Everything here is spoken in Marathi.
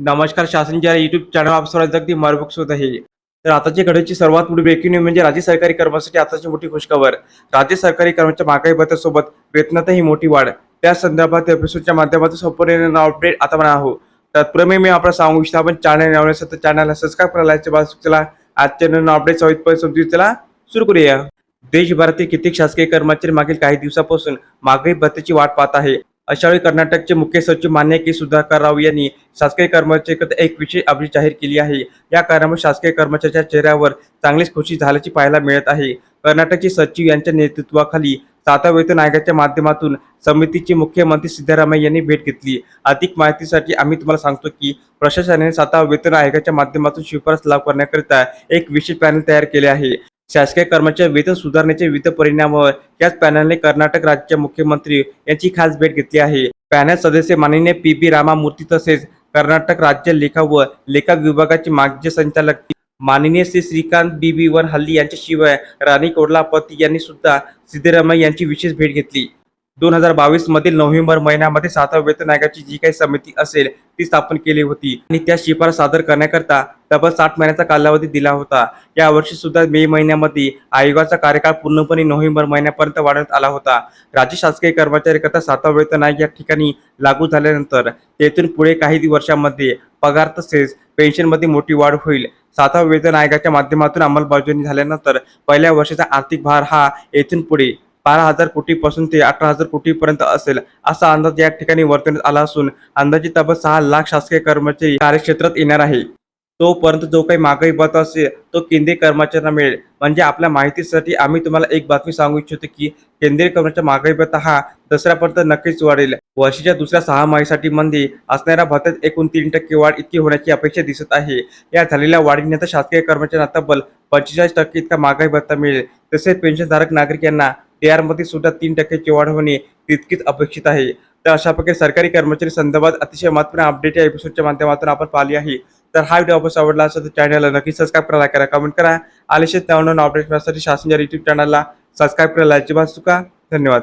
नमस्कार शासनच्या युट्यूब चॅनल आप सर्वांचं अगदी मार्गदर्शक होत आहे. तर आताची घडीची सर्वात मोठी ब्रेकिंग न्यूज म्हणजे राज्य सरकारी कर्मचाऱ्यांसाठी आताची मोठी खुशखबर. राज्य सरकारी कर्मचारी महागाई भत्त्यासोबत वेतनातही मोठी वाढ. त्या संदर्भात एपिसोडच्या माध्यमातून संपूर्ण अपडेट आता म्हणा आहो तत्प्रमे मी आपल्याला सांगू इच्छितो आपण चॅनल नवीन चॅनलला सबस्क्राईब करायला बाजू चला. आजच्या नवीन अपडेट सवितपणे समजू चला सुरू करूया. देशभरातील कित्येक शासकीय कर्मचारी मागील काही दिवसापासून महागाई भत्त्याची वाट पाहत आहे. अशावेळी कर्नाटकचे मुख्य सचिव मान्य के सुधाकर राव यांनी शासकीय कर्मचारी एक विशेष अपडेट जाहीर केली आहे. या कारणामुळे शासकीय कर्मचाऱ्याच्या चेहऱ्यावर चांगलीच खुशी झाल्याची पाहायला मिळत आहे. कर्नाटकचे सचिव यांच्या नेतृत्वाखाली सातव्या वेतन आयोगाच्या माध्यमातून समितीचे मुख्यमंत्री सिद्धरामय्या यांनी भेट घेतली. अधिक माहितीसाठी आम्ही तुम्हाला सांगतो की प्रशासनाने सातव्या वेतन आयोगाच्या माध्यमातून शिफारस लाभ करण्याकरिता एक विशेष पॅनल तयार केले आहे. शासकीय कर्मचारी वेतन सुधारणेचे विविध परिणामावर याच पॅनलने कर्नाटक राज्याचे मुख्यमंत्री यांची खास भेट घेतली आहे. पॅनल सदस्य माननीय पी बी रामामूर्ती तसेच कर्नाटक राज्य लेखा व लेखा विभागाचे मागचे संचालक माननीय Shri Shrikant B B Vanhalli यांच्याशिवाय राणी कोडलापती यांनी सुद्धा सिद्धरामय्या यांची विशेष भेट घेतली. दोन हजार बावीस मधील नोव्हेंबर महिन्यामध्ये सातव्या वेतन आयोगाची जी काही समिती असेल ती स्थापन केली होती आणि त्या शिफारस सादर करण्याकरता तब्बल साठ महिन्याचा कालावधी दिला होता. यावर्षी सुद्धा मे महिन्यामध्ये आयोगाचा कार्यकाळ पूर्णपणे नोव्हेंबर महिन्यापर्यंत वाढवण्यात आला होता. राज्य शासकीय कर्मचारी करता सातवा वेतन आयोग या ठिकाणी लागू झाल्यानंतर तेथून पुढे काही वर्षांमध्ये पगार तसेच पेन्शनमध्ये मोठी वाढ होईल. सातवा वेतन आयोगाच्या माध्यमातून अंमलबजावणी झाल्यानंतर पहिल्या वर्षाचा आर्थिक भार हा येथून पुढे बारा हजार कोटीपासून ते अठरा हजार कोटीपर्यंत असेल असा अंदाज या ठिकाणी वर्तवण्यात आला असून अंदाजे तब्बल सहा लाख शासकीय कर्मचारी कार्यक्षेत्रात येणार आहे. तोपर्यंत जो काही महागाई भत्ता असेल तो केंद्रीय कर्मचाऱ्यांना मिळेल. म्हणजे आपल्या माहितीसाठी आम्ही तुम्हाला एक बातमी सांगू इच्छितो की केंद्रीय कर्मचारी महागाई भत्ता हा दसऱ्यापर्यंत नक्कीच वाढेल. वर्षाच्या दुसऱ्या सहा माहीसाठी मध्ये असणाऱ्या भत्त्यात एकूण तीन टक्के वाढ इतकी होण्याची अपेक्षा दिसत आहे. या झालेल्या वाढीनंतर शासकीय कर्मचाऱ्यांना तब्बल पंचेचाळीस टक्के इतका महागाई भत्ता मिळेल. तसेच पेन्शनधारक नागरिक यांना TR मध्ये सुद्धा तीन टक्क्याची वाढ होणे तितकीच अपेक्षित आहे. तर अशा प्रकारे सरकारी कर्मचारी संदर्भात अतिशय महत्त्वपूर्ण अपडेट या एपिसोडच्या माध्यमातून आपण पाहिली आहे. तर हा व्हिडिओ आपण आवडला असेल तर चॅनलला नक्की सबस्क्राईब करायला करा कमेंट करा. आलेशेच नवनवीन अपडेट मिळण्यासाठी शासनच्या युट्यूब चॅनलला सबस्क्राईब करायला अजिबात चुका धन्यवाद.